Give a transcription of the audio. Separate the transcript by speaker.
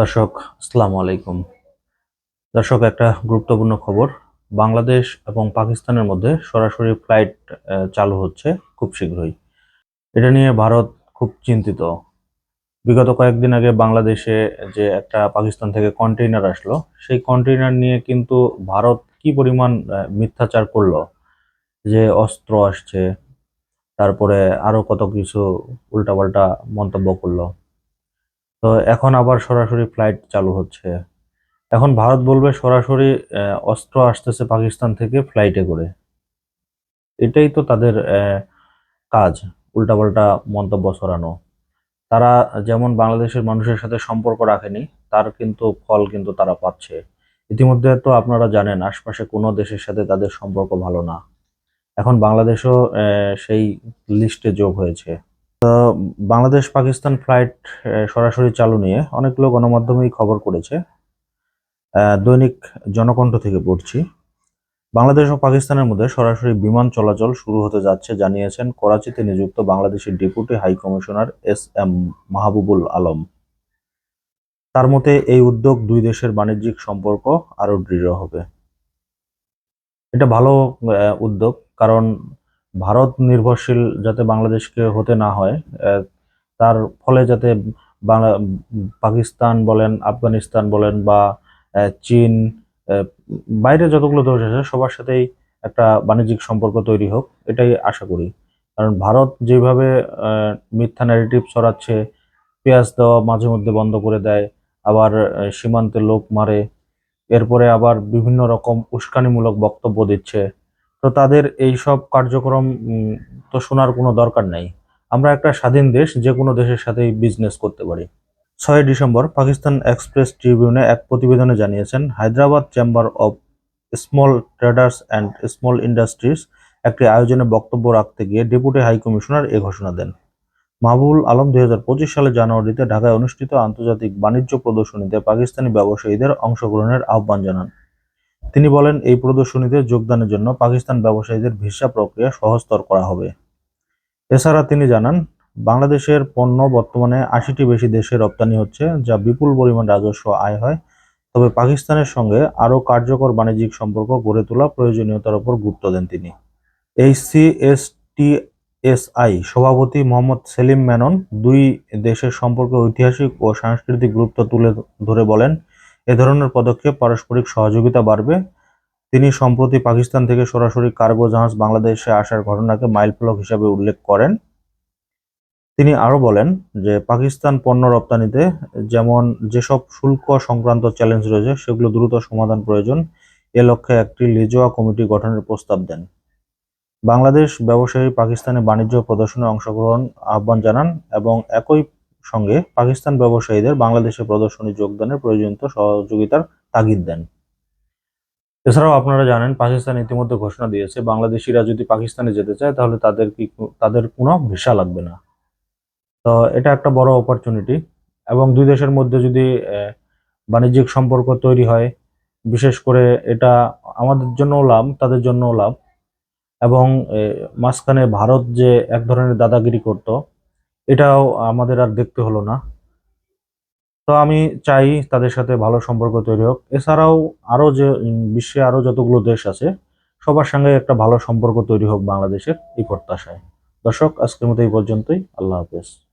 Speaker 1: দর্শক, আসসালামু আলাইকুম। দর্শক, একটা গুরুত্বপূর্ণ খবর। বাংলাদেশ এবং পাকিস্তানের মধ্যে সরাসরি ফ্লাইট চালু হচ্ছে খুব শীঘ্রই। এটা নিয়ে ভারত খুব চিন্তিত। বিগত কয়েকদিন আগে বাংলাদেশে যে একটা পাকিস্তান থেকে কন্টেইনার আসলো, সেই কন্টেইনার নিয়ে কিন্তু ভারত কি পরিমাণ মিথ্যাচার করল, যে অস্ত্র আসছে, তারপরে আরও কত কিছু উল্টাপাল্টা মন্তব্য করল। তো এখন আবার সরাসরি ফ্লাইট চালু হচ্ছে। এখন ভারত বলবে সরাসরি অস্ত্র আসতেছে পাকিস্তান থেকে ফ্লাইটে করে। এটাই তো তাদের কাজ, উল্টাপাল্টা মন্তব্য ছড়ানো। তারা যেমন বাংলাদেশের মানুষের সাথে সম্পর্ক রাখেনি, তার কিন্তু ফল কিন্তু তারা পাচ্ছে। ইতিমধ্যে তো আপনারা জানেন, আশপাশে কোনো দেশের সাথে তাদের সম্পর্ক ভালো না। এখন বাংলাদেশও সেই লিস্টে যোগ হয়েছে। বাংলাদেশ পাকিস্তান ফ্লাইট সরাসরি চালু নিয়ে অনেকগুলো গণমাধ্যমেই খবর করেছে। দৈনিক জনকণ্ঠ থেকে পড়ছি। বাংলাদেশ ও পাকিস্তানের মধ্যে সরাসরি বিমান চলাচল শুরু হতে যাচ্ছে, জানিয়েছেন করাচিতে নিযুক্ত বাংলাদেশের deputy high commissioner S M Mahbubul Alam. তার মতে, এই উদ্যোগ দুই দেশের বাণিজ্যিক সম্পর্ক আরও দৃঢ় হবে। এটা ভালো উদ্যোগ, কারণ ভারত নির্ভরশীল যাতে বাংলাদেশকে হতে না হয় তার ফলে যাতে বাংলা, পাকিস্তান বলেন, আফগানিস্তান বলেন বা চীন বাইরে যতগুলো দেশ আছে সবার সাথেই একটা বাণিজ্যিক সম্পর্ক তৈরি হোক, এটাই আশা করি। কারণ ভারত যেভাবে মিথ্যা ন্যারেটিভ ছড়াচ্ছে, পেঁয়াজ দেওয়া মাঝে মধ্যে বন্ধ করে দেয়, আবার সীমান্তে লোক মারে, এরপরে আবার বিভিন্ন রকম উস্কানিমূলক বক্তব্য দিচ্ছে তো তাদের এই সব কার্যক্রম তো শোনার কোনো দরকার নেই। আমরা একটা স্বাধীন দেশ, যে কোনো দেশের সাথেই বিজনেস করতে পারি। ছয় ডিসেম্বর, পাকিস্তান এক্সপ্রেস ট্রিবিউনে এক প্রতিবেদনে জানিয়েছেন, Hyderabad chamber of small traders and small industries একটি আয়োজনে বক্তব্য রাখতে গিয়ে ডেপুটি হাই কমিশনার এ ঘোষণা দেন। মাহবুবুল আলম দুই হাজার পঁচিশ সালে জানুয়ারিতে ঢাকায় অনুষ্ঠিত আন্তর্জাতিক বাণিজ্য প্রদর্শনীতে পাকিস্তানি ব্যবসায়ীদের অংশগ্রহণের আহ্বান জানান। তিনি বলেন, এই প্রদর্শনীতে যোগদানের জন্য পাকিস্তান ব্যবসায়ীদের ভিসা প্রক্রিয়া সহজতর করা হবে। এছাড়া তিনি জানান, বাংলাদেশের পণ্য বর্তমানে আশিটি বেশি দেশে রপ্তানি হচ্ছে, যা বিপুল পরিমাণ রাজস্ব আয় হয়। তবে পাকিস্তানের সঙ্গে আরও কার্যকর বাণিজ্যিক সম্পর্ক গড়ে তোলা প্রয়োজনীয়তার উপর গুরুত্ব দেন তিনি। এইচসিএসটিএসআই সভাপতি মোহাম্মদ সেলিম মেনন দুই দেশের সম্পর্কে ঐতিহাসিক ও সাংস্কৃতিক গুরুত্ব তুলে ধরে বলেন এ ধরনের পদক্ষেপ পারস্পরিক সহযোগিতা বাড়বে। তিনি সম্প্রতি পাকিস্তান থেকে সরাসরি কার্গো জাহাজ বাংলাদেশে আসার ঘটনাকে মাইলফলক হিসাবে উল্লেখ করেন। তিনি আরও বলেন যে, পাকিস্তান পণ্য রপ্তানিতে যেমন যেসব শুল্ক সংক্রান্ত চ্যালেঞ্জ রয়েছে, সেগুলো দ্রুত সমাধান প্রয়োজন। এ লক্ষ্যে একটি লিজোয়া কমিটি গঠনের প্রস্তাব দেন। বাংলাদেশ ব্যবসায়ী পাকিস্তানে বাণিজ্য প্রদর্শনে অংশগ্রহণ আহ্বান জানান এবং একই সঙ্গে পাকিস্তান ব্যবসায়ীদের বাংলাদেশে প্রদর্শনী যোগদানের প্রয়োজনীয় সহযোগিতার তাগিদ দেন। এছাড়াও আপনারা জানেন, পাকিস্তান ইতিমধ্যে ঘোষণা দিয়েছে, বাংলাদেশিরা যদি পাকিস্তানে যেতে চায়, তাহলে তাদের কি তাদের কোনো ভিসা লাগবে না। তো এটা একটা বড় অপরচুনিটি এবং দুই দেশের মধ্যে যদি বাণিজ্যিক সম্পর্ক তৈরি হয়, বিশেষ করে এটা আমাদের জন্যও লাভ, তাদের জন্যও লাভ এবং মাঝখানে ভারত যে এক ধরনের দাদাগিরি করত এটাও আমাদের আর দেখতে হলো না। তো আমি চাই তাদের সাথে ভালো সম্পর্ক তৈরি হোক। এছাড়াও আরও যে বিশ্বে আরও যতগুলো দেশ আছে, সবার সঙ্গে একটা ভালো সম্পর্ক তৈরি হোক বাংলাদেশের এই প্রত্যাশায়। দর্শক, আজকের মতো এই পর্যন্তই। আল্লাহ হাফেজ।